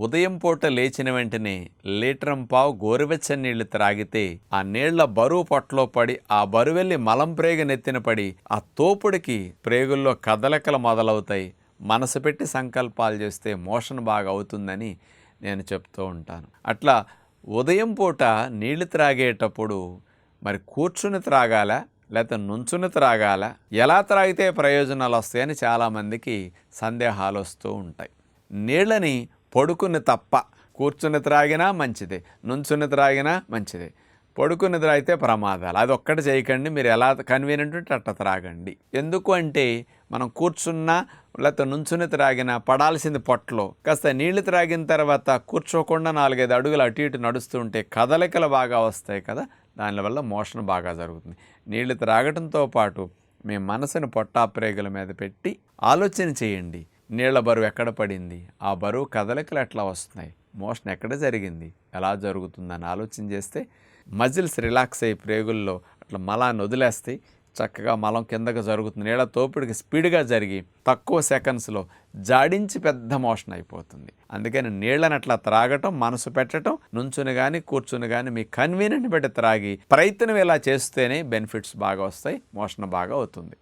ఉదయం పూట లేచిన వెంటనే లీటరం పావు గోరువెచ్చని నీళ్ళు త్రాగితే ఆ నీళ్ళ బరువు పొట్టలో పడి ఆ బరువు వెళ్ళి మలం ప్రేగు నెత్తిన పడి ఆ తోపుడికి ప్రేగుల్లో కదలికలు మొదలవుతాయి. మనసు పెట్టి సంకల్పాలు చేస్తే మోషన్ బాగా అవుతుందని నేను చెప్తూ ఉంటాను. అట్లా ఉదయం పూట నీళ్ళు త్రాగేటప్పుడు మరి కూర్చుని త్రాగాల? లేకపోతే నుంచుని త్రాగాల? ఎలా త్రాగితే ప్రయోజనాలు వస్తాయని చాలామందికి సందేహాలు వస్తూ ఉంటాయి. నీళ్ళని పడుకుని తప్ప కూర్చుని త్రాగినా మంచిదే నుంచుని త్రాగినా మంచిదే. పడుకుని త్రాగితే ప్రమాదాలు. అది ఒక్కటి చేయకండి మీరు ఎలా కన్వీనియంట్ ఉంటే అట్ట త్రాగండి. ఎందుకు అంటే మనం కూర్చున్నా లేకపోతే నుంచుని త్రాగినా పడాల్సింది పొట్టలో. కాస్త నీళ్ళు త్రాగిన తర్వాత కూర్చోకుండా నాలుగైదు అడుగులు అటు ఇటు నడుస్తుంటే కదలికలు బాగా వస్తాయి కదా దానివల్ల మోషన్ బాగా జరుగుతుంది. నీళ్ళు త్రాగటంతో పాటు మీ మనసును పొట్టా ప్రేగుల మీద పెట్టి ఆలోచన చేయండి. నీళ్ళ బరువు ఎక్కడ పడింది? ఆ బరువు కదలికలు ఎట్లా వస్తున్నాయి? మోషన్ ఎక్కడ జరిగింది? ఎలా జరుగుతుందని ఆలోచన చేస్తే మజిల్స్ రిలాక్స్ అయ్యి ప్రేగుల్లో అట్లా మలాన్ని వదిలేస్తాయి చక్కగా మలం కిందకు జరుగుతుంది. నీళ్ళ తోపుడికి స్పీడ్గా జరిగి తక్కువ సెకండ్స్లో జాడించి పెద్ద మోషన్ అయిపోతుంది. అందుకని నీళ్ళని అట్లా త్రాగటం మనసు పెట్టడం నుంచుని కానీ కూర్చుని కానీ మీ కన్వీనియంట్ బట్టి త్రాగి ప్రయత్నం ఇలా చేస్తేనే బెనిఫిట్స్ బాగా వస్తాయి మోషన్ బాగా అవుతుంది.